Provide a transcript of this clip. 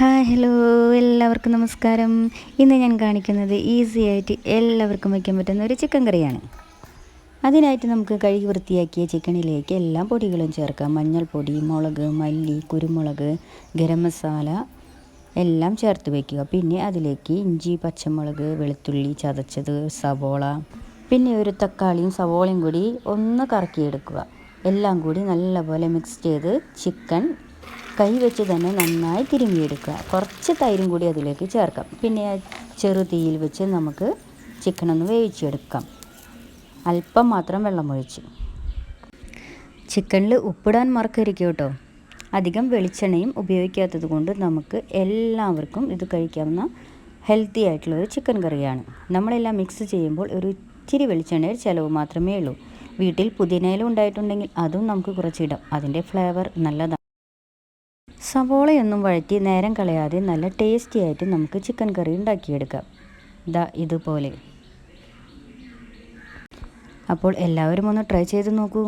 Hi hello എല്ലാവർക്കും നമസ്കാരം. ഇന്ന് ഞാൻ കാണിക്കുന്നത് ഈസി ആയിട്ട് എല്ലാവർക്കും വയ്ക്കാൻ പറ്റുന്ന ഒരു ചിക്കൻ കറിയാണ്. അതിനായിട്ട് നമുക്ക് കഴുകി വൃത്തിയാക്കിയ ചിക്കനിലേക്ക് എല്ലാ പൊടികളും ചേർക്കാം. മഞ്ഞൾപ്പൊടി മുളക് മല്ലി കുരുമുളക് ഗരം മസാല എല്ലാം ചേർത്ത് വയ്ക്കുക. പിന്നെ അതിലേക്ക് ഇഞ്ചി പച്ചമുളക് വെളുത്തുള്ളി ചതച്ചത് സവോള പിന്നെ ഒരു തക്കാളിയും സവോളയും കൂടി ഒന്ന് കറക്കിയെടുക്കുക. എല്ലാം കൂടി നല്ലപോലെ മിക്സ് ചെയ്ത് ചിക്കൻ കൈ വെച്ച് തന്നെ നന്നായി തിരുമ്മിയെടുക്കുക. കുറച്ച് തൈരും കൂടി അതിലേക്ക് ചേർക്കാം. പിന്നെ ചെറു തീയിൽ വെച്ച് നമുക്ക് ചിക്കൻ ഒന്ന് വേവിച്ചെടുക്കാം. അല്പം മാത്രം വെള്ളമൊഴിച്ച് ചിക്കനിൽ ഉപ്പിടാൻ മറക്കരുത് കേട്ടോ. അധികം വെളിച്ചെണ്ണയും ഉപയോഗിക്കാത്തത് കൊണ്ട് നമുക്ക് എല്ലാവർക്കും ഇത് കഴിക്കാവുന്ന ഹെൽത്തി ആയിട്ടുള്ള ഒരു ചിക്കൻ കറിയാണ്. നമ്മളെല്ലാം മിക്സ് ചെയ്യുമ്പോൾ ഒരു ഇച്ചിരി വെളിച്ചെണ്ണയിൽ ചിലവ് മാത്രമേ ഉള്ളൂ. വീട്ടിൽ പുതിനയിലും ഉണ്ടായിട്ടുണ്ടെങ്കിൽ അതും നമുക്ക് കുറച്ചിടാം അതിന്റെ ഫ്ലേവർ നല്ലതാണ് സവോളയൊന്നും വഴറ്റി നേരം കളയാതെ നല്ല ടേസ്റ്റി ആയിട്ട് നമുക്ക് ചിക്കൻ കറി ഉണ്ടാക്കിയെടുക്കാം. ദാ ഇതുപോലെ. അപ്പോൾ എല്ലാവരും ഒന്ന് ട്രൈ ചെയ്ത് നോക്കൂ.